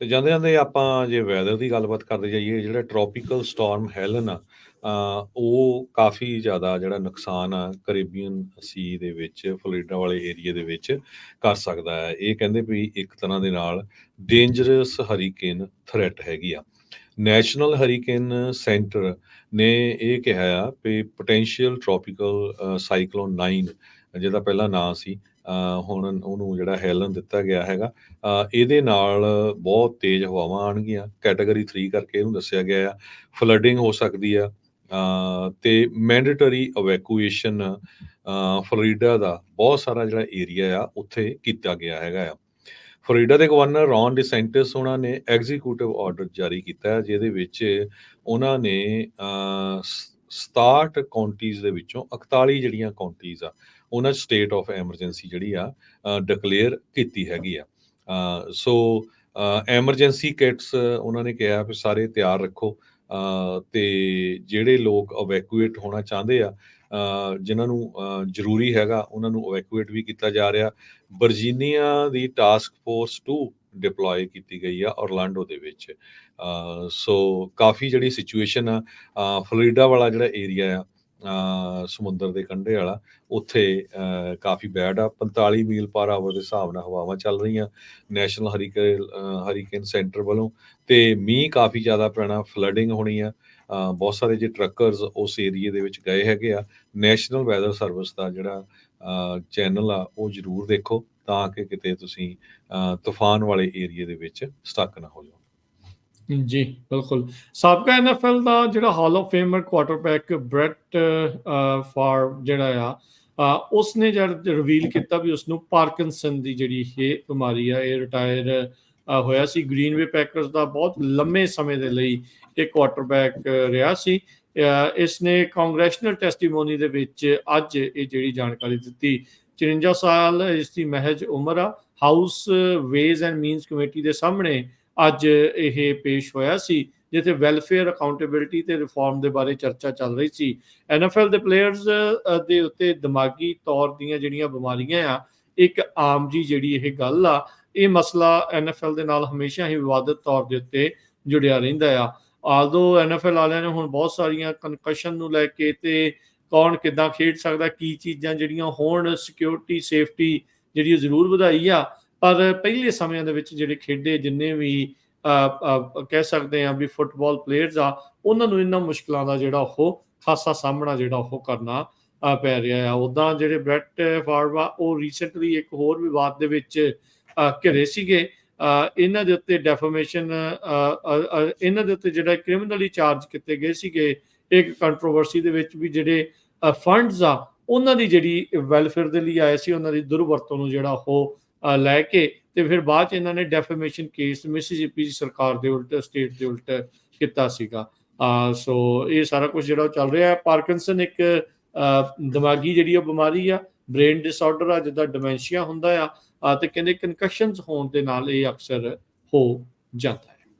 ਤੇ ਜਾਂਦੇ ਜਾਂਦੇ ਆਪਾਂ ਜੇ ਵੈਦਰ ਦੀ ਗੱਲਬਾਤ ਕਰਦੇ ਜਾਈਏ, ਜਿਹੜਾ ਟ੍ਰੋਪੀਕਲ ਸਟਾਰਮ ਹੈਲਨ ਆ ਉਹ ਕਾਫੀ ਜ਼ਿਆਦਾ ਜਿਹੜਾ ਨੁਕਸਾਨ ਆ ਕੈਰੀਬੀਅਨ ਸੀ ਦੇ ਵਿੱਚ ਫਲੋਰੀਡਾ ਵਾਲੇ ਏਰੀਆ ਦੇ ਵਿੱਚ ਕਰ ਸਕਦਾ ਹੈ। ਇਹ ਕਹਿੰਦੇ ਵੀ ਇੱਕ ਤਰ੍ਹਾਂ ਦੇ ਨਾਲ ਡੇਂਜਰਸ ਹਰੀਕੇਨ ਥ੍ਰੈਟ ਹੈਗੀ ਆ। ਨੈਸ਼ਨਲ ਹਰੀਕੇਨ ਸੈਂਟਰ ਨੇ ਇਹ ਕਿਹਾ ਆ ਵੀ ਪੋਟੈਂਸ਼ੀਅਲ ਟ੍ਰੋਪੀਕਲ ਸਾਈਕਲੋਨ 9 ਜਿਹਦਾ ਪਹਿਲਾ ਨਾਂ ਸੀ ਹੁਣ ਉਹਨੂੰ ਜਿਹੜਾ ਹੈਲਨ ਦਿੱਤਾ ਗਿਆ ਹੈਗਾ ਇਹਦੇ ਨਾਲ ਬਹੁਤ ਤੇਜ਼ ਹਵਾਵਾਂ ਆਣਗੀਆਂ ਕੈਟਾਗਰੀ 3 ਕਰਕੇ ਇਹਨੂੰ ਦੱਸਿਆ ਗਿਆ ਆ। ਫਲੱਡਿੰਗ ਹੋ ਸਕਦੀ ਆ। ਅ, ਤੇ ਮੈਂਡੇਟਰੀ ਇਵੈਕੂਏਸ਼ਨ ਫਲੋਰੀਡਾ ਦਾ ਬਹੁਤ ਸਾਰਾ ਜਿਹੜਾ ਏਰੀਆ ਆ ਉੱਥੇ ਕੀਤਾ ਗਿਆ ਹੈਗਾ ਆ। ਫਲੋਰੀਡਾ ਦੇ ਗਵਰਨਰ ਰੌਨ ਡਿਸੈਂਟਿਸ ਉਹਨਾਂ ਨੇ ਐਗਜ਼ੀਕਿਊਟਿਵ ਆਰਡਰ ਜਾਰੀ ਕੀਤਾ ਜਿਹਦੇ ਵਿੱਚ ਉਹਨਾਂ ਨੇ ਸ- 67 ਕਾਉਂਟੀਜ਼ ਦੇ ਵਿੱਚੋਂ 41 ਜਿਹੜੀਆਂ ਕਾਉਂਟੀਜ਼ ਆ ਉਹਨਾਂ ਸਟੇਟ ਆਫ ਐਮਰਜੈਂਸੀ ਜਿਹੜੀ ਆ ਡਿਕਲੇਅਰ ਕੀਤੀ ਹੈਗੀ ਆ। ਸੋ ਐਮਰਜੈਂਸੀ ਕਿਟਸ ਉਹਨਾਂ ਨੇ ਕਿਹਾ ਵੀ ਸਾਰੇ ਤਿਆਰ ਰੱਖੋ। ਅ, ਤੇ ਜਿਹੜੇ ਲੋਕ ਇਵੈਕੂਏਟ ਹੋਣਾ ਚਾਹੁੰਦੇ ਆ ਅ, ਜਿਨ੍ਹਾਂ ਨੂੰ ਜ਼ਰੂਰੀ ਹੈਗਾ ਉਹਨਾਂ ਨੂੰ ਇਵੈਕੂਏਟ ਵੀ ਕੀਤਾ ਜਾ ਰਿਹਾ। ਵਰਜੀਨੀਆ ਦੀ ਟਾਸਕ ਫੋਰਸ 2 ਡਿਪਲੋਏ ਕੀਤੀ ਗਈ ਆ ਔਰਲੈਂਡੋ ਦੇ ਵਿੱਚ। ਸੋ ਕਾਫੀ ਜਿਹੜੀ ਸਿਚੁਏਸ਼ਨ ਆ ਫਲੋਰੀਡਾ ਵਾਲਾ ਜਿਹੜਾ ਏਰੀਆ ਆ ਸਮੁੰਦਰ ਦੇ ਕੰਢੇ ਵਾਲਾ, ਉੱਥੇ ਕਾਫੀ ਬੈਡ ਆ। 45 ਮੀਲ ਪਰ ਆਵਰ ਦੇ ਹਿਸਾਬ ਨਾਲ ਹਵਾਵਾਂ ਚੱਲ ਰਹੀਆਂ ਨੈਸ਼ਨਲ ਹਰੀਕੇਨ ਹਰੀਕੇਨ ਸੈਂਟਰ ਵੱਲੋਂ। ਤੇ ਮੀਂਹ ਕਾਫੀ ਜ਼ਿਆਦਾ ਪੈਣਾ ਫਲੱਡਿੰਗ ਹੋਣੀ ਆ। ਬਹੁਤ ਸਾਰੇ ਜੇ ਟਰੱਕਰਸ ਉਸ ਏਰੀਏ ਦੇ ਵਿੱਚ ਗਏ ਹੈਗੇ ਆ। ਨੈਸ਼ਨਲ ਵੈਦਰ ਸਰਵਿਸ ਦਾ ਜਿਹੜਾ ਚੈਨਲ ਆ, ਉਹ ਜ਼ਰੂਰ ਦੇਖੋ। ਤਾਂ ਕਿ ਕਿਤੇ ਤੁਸੀਂ ਤੂਫਾਨ ਵਾਲੇ ਏਰੀਏ ਦੇ ਵਿੱਚ ਸਟਕ ਨਾ ਹੋ ਜਾਓ। ਜੀ ਬਿਲਕੁਲ। ਸਾਬਕਾ ਐਨਐਫਐਲ ਦਾ ਜਿਹੜਾ hall of famer quarterback Brett Favre ਜਿਹੜਾ ਆ ਅ, ਉਸਨੇ ਜਦ ਰਿਵੀਲ ਕੀਤਾ ਵੀ ਉਸਨੂੰ ਪਾਰਕਿੰਸਨ ਦੀ ਜਿਹੜੀ ਇਹ ਬਿਮਾਰੀ ਆ ਇਹ ਰਿਟਾਇਰ ਹੋਇਆ ਸੀ। ਗ੍ਰੀਨਵੇ ਪੈਕਰਸ ਦਾ ਬਹੁਤ ਲੰਮੇ ਸਮੇਂ ਦੇ ਲਈ ਇਹ ਕੁਆਟਰਬੈਕ ਰਿਹਾ ਸੀ। ਅ, ਇਸਨੇ ਕਾਂਗਰੈਸ਼ਨਲ ਟੈਸਟੀਮੋਨੀ ਦੇ ਵਿੱਚ ਅੱਜ ਇਹ ਜਿਹੜੀ ਜਾਣਕਾਰੀ ਦਿੱਤੀ। 54 ਸਾਲ ਇਸ ਦੀ ਮਹਿਜ ਉਮਰ ਆ। House Ways and Means Committee ਦੇ ਸਾਹਮਣੇ ਅੱਜ ਇਹ ਪੇਸ਼ ਹੋਇਆ ਸੀ, ਜਿੱਥੇ ਵੈਲਫੇਅਰ ਅਕਾਊਂਟੇਬਿਲਟੀ ਤੇ ਰਿਫਾਰਮ ਦੇ ਬਾਰੇ ਚਰਚਾ ਚੱਲ ਰਹੀ ਸੀ। ਐਨਐਫਐਲ ਦੇ ਪਲੇਅਰਸ ਦੇ ਉੱਤੇ ਦਿਮਾਗੀ ਤੌਰ ਦੀਆਂ ਜਿਹੜੀਆਂ ਬਿਮਾਰੀਆਂ ਆ, ਇੱਕ ਆਮ ਜੀ ਜਿਹੜੀ ਇਹ ਗੱਲ ਆ, ਇਹ ਮਸਲਾ ਐਨਐਫਐਲ ਦੇ ਨਾਲ ਹਮੇਸ਼ਾ ਹੀ ਵਿਵਾਦਤ ਤੌਰ ਦੇ ਉੱਤੇ ਜੁੜਿਆ ਰਹਿੰਦਾ ਆ। ਆਲਦੋ ਐਨਐਫਐਲ ਵਾਲਿਆਂ ਨੇ ਹੁਣ ਬਹੁਤ ਸਾਰੀਆਂ ਕਨਕਸ਼ਨ ਨੂੰ ਲੈ ਕੇ ਤੇ ਕੌਣ ਕਿੱਦਾਂ ਖੇਡ ਸਕਦਾ, ਕੀ ਚੀਜ਼ਾਂ ਜਿਹੜੀਆਂ ਹੋਣ ਸਿਕਿਉਰਿਟੀ ਸੇਫਟੀ ਜਿਹੜੀ ਜ਼ਰੂਰ ਵਧਾਈ ਆ। ਪਰ ਪਹਿਲੇ ਸਮਿਆਂ ਦੇ ਵਿੱਚ ਜਿਹੜੇ ਖੇਡੇ, ਜਿੰਨੇ ਵੀ ਕਹਿ ਸਕਦੇ ਆ ਵੀ ਫੁੱਟਬਾਲ ਪਲੇਅਰਸ ਆ, ਉਹਨਾਂ ਨੂੰ ਇਹਨਾਂ ਮੁਸ਼ਕਲਾਂ ਦਾ ਜਿਹੜਾ ਉਹ ਖਾਸਾ ਸਾਹਮਣਾ ਜਿਹੜਾ ਉਹ ਕਰਨਾ ਪੈ ਰਿਹਾ ਆ। ਉਦਾਂ ਜਿਹੜੇ ਬ੍ਰੈਟ ਫਾਰਵਾ, ਉਹ ਰੀਸੈਂਟਲੀ ਇੱਕ ਹੋਰ ਵਿਵਾਦ ਦੇ ਵਿੱਚ ਘਿਰੇ ਸੀਗੇ। ਇਹਨਾਂ ਦੇ ਉੱਤੇ ਡੈਫਾਮੇਸ਼ਨ ਇਹਨਾਂ ਦੇ ਉੱਤੇ ਜਿਹੜਾ ਕ੍ਰਿਮੀਨਲੀ ਚਾਰਜ ਕੀਤੇ ਗਏ ਸੀਗੇ ਇੱਕ ਕੰਟਰੋਵਰਸੀ ਦੇ ਵਿੱਚ ਵੀ ਜਿਹੜੇ ਫੰਡਸ ਆ ਉਹਨਾਂ ਦੀ ਜਿਹੜੀ ਵੈਲਫੇਅਰ ਦੇ ਲਈ ਆਏ ਸੀ ਉਹਨਾਂ ਦੀ ਦੁਰਵਰਤੋਂ ਨੂੰ ਜਿਹੜਾ ਉਹ ਲੈ ਕੇ ਤੇ ਫਿਰ ਬਾਅਦ ਚ ਇਹਨਾਂ ਨੇ ਡੈਫੇਮੇਸ਼ਨ ਕੇਸ ਮਿਸਿਸਿਪੀ ਸਰਕਾਰ ਦੇ ਉਲਟ ਸਟੇਟ ਦੇ ਉਲਟ ਕੀਤਾ ਸੀਗਾ। ਸੋ ਇਹ ਸਾਰਾ ਕੁਝ ਜਿਹੜਾ ਉਹ ਚੱਲ ਰਿਹਾ ਹੈ। ਪਾਰਕਿੰਸਨ ਇੱਕ ਦਿਮਾਗੀ ਜਿਹੜੀ ਉਹ ਬਿਮਾਰੀ ਆ ਬ੍ਰੇਨ ਡਿਸਆਰਡਰ ਆ ਜਿੱਦਾਂ ਡਿਮੈਂਸ਼ੀਆ ਹੁੰਦਾ ਆ ਅ, ਤੇ ਕਹਿੰਦੇ ਕਨਕਸ਼ਨਸ ਹੋਣ ਦੇ ਨਾਲ ਇਹ ਅਕਸਰ ਹੋ ਜਾਂਦਾ